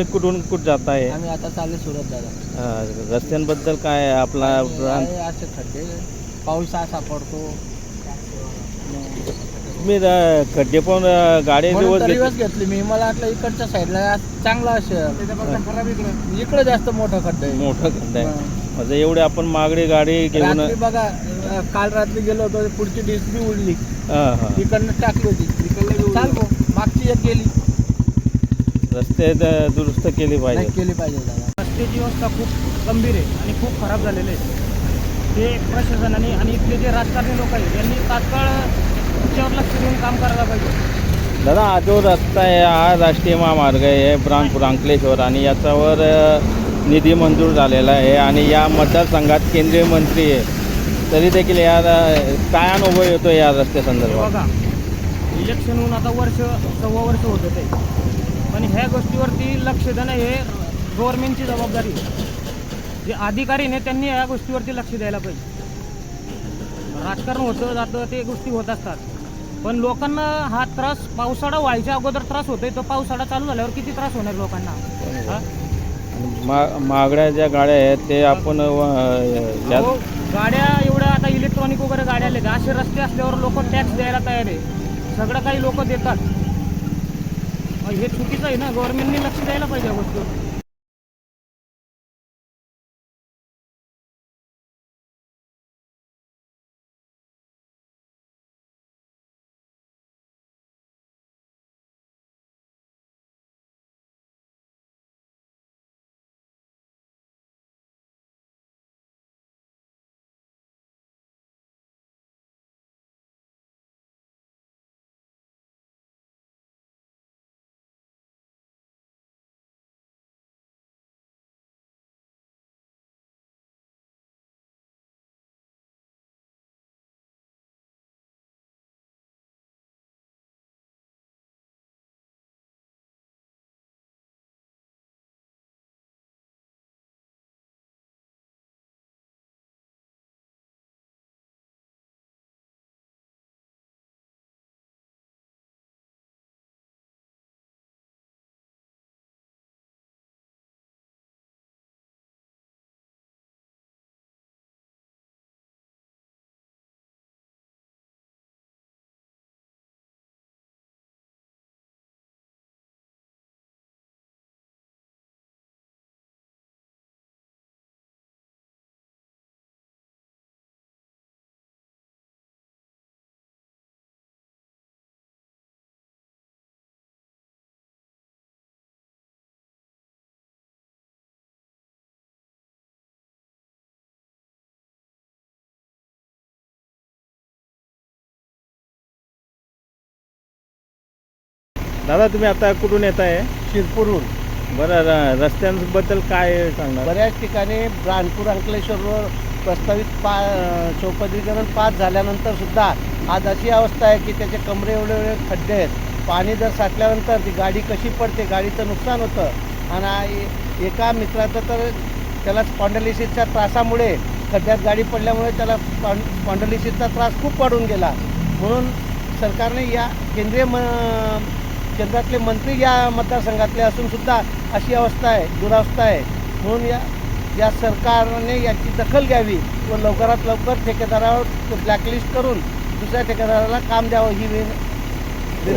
तुम्ही कुठून कुठ जाताय? आम्ही आता चालले सुरत अं, रस्त्यांबद्दल काय आहे आपला प्रांत आहे असे खड्डे. पाऊस असा पडतो. तुम्ही अं, खड्डे पण अं, गाडी म्हणून दिवस तर घेतली रिवर्स घेतली मी. मला वाटलं इकडच्या साईडला चांगला असेल इकडे जास्त मोठा खड्डा आहे. मोठं खड्डा आहे. हा. म्हणजे एवढे आपण मागडी गाडी घेऊन रात्री बघा अं, काल रात्री गेलो होतो पुढची डिश बी उडली. हा हा. तिकडनं टाकली होती. चाल भाऊ, मागची एक गेली. रस्ते द- दुरुस्त केली पाहिजे. केली पाहिजे दादा. रस्त्याची व्यवस्था खूप गंभीर आहे आणि खूप खराब झालेले आहे ते प्रशासनाने आणि इथले जे राजकारणी लोक आहेत यांनी तात्काळ त्याच्यावर लक्ष देऊन काम करायला पाहिजे. दादा हा जो रस्ता आहे हा राष्ट्रीय महामार्ग आहे ब्रांपूर अंकलेश्वर आणि याच्यावर अ, निधी मंजूर झालेला आहे आणि या मतदारसंघात केंद्रीय मंत्री आहे. तरी देखील या र- काय अनुभव येतो या रस्त्यासंदर्भात बघा इलेक्शन होऊन आता वर्ष सव्वा वर्ष होत ते पण ह्या गोष्टीवरती लक्ष देणं हे गव्हर्नमेंटची जबाबदारी आहे. जे अधिकारी ने त्यांनी या गोष्टीवरती लक्ष द्यायला पाहिजे. राजकारण होतं जातं ते गोष्टी होत असतात. पण लोकांना हा त्रास पावसाळा व्हायच्या अगोदर त्रास होतोय तो पावसाळा चालू झाल्यावर किती त्रास होणार लोकांना? हा? मा मागड्या ज्या गाड्या आहेत ते आपण अ, या अहो, गाड्या एवढ्या आता इलेक्ट्रॉनिक वगैरे गाड्या आल्या असे रस्ते असल्यावर लोक टॅक्स द्यायला तयार आहे. सगळं काही लोक देतात. हे चुकीचं आहे ना? गव्हर्नमेंटने लक्ष द्यायला पाहिजे या गोष्टीवर. दादा तुम्ही आता कुठून येत आहे शिरपूरहून. बरं र- रस्त्यांबद्दल काय सांगणार? बऱ्याच ठिकाणी रानपूर अंकलेश्वरवर प्रस्तावित पा चौपदरीकरण पास झाल्यानंतर सुद्धा आज अशी अवस्था आहे की त्याचे कमरे एवढे एवढे खड्डे आहेत. पाणी जर साठल्यानंतर ती गाडी कशी पडते गाडीचं नुकसान होतं. आणि आ- ए- एका मित्राचं तर त्याला स्पॉन्डलिसिसच्या त्रासामुळे खड्ड्यात गाडी पडल्यामुळे त्याला स्पॉन स्पॉन्डलिसिसचा त्रास खूप वाढून गेला. म्हणून सरकारने या केंद्रीय म केंद्रातले मंत्री या मतदारसंघातले असून सुद्धा अशी अवस्था आहे दुरावस्था आहे. म्हणून या या सरकारने याची दखल घ्यावी व लवकरात लवकर ठेकेदारावर ब्लॅकलिस्ट करून दुसऱ्या ठेकेदाराला काम द्यावं ही विन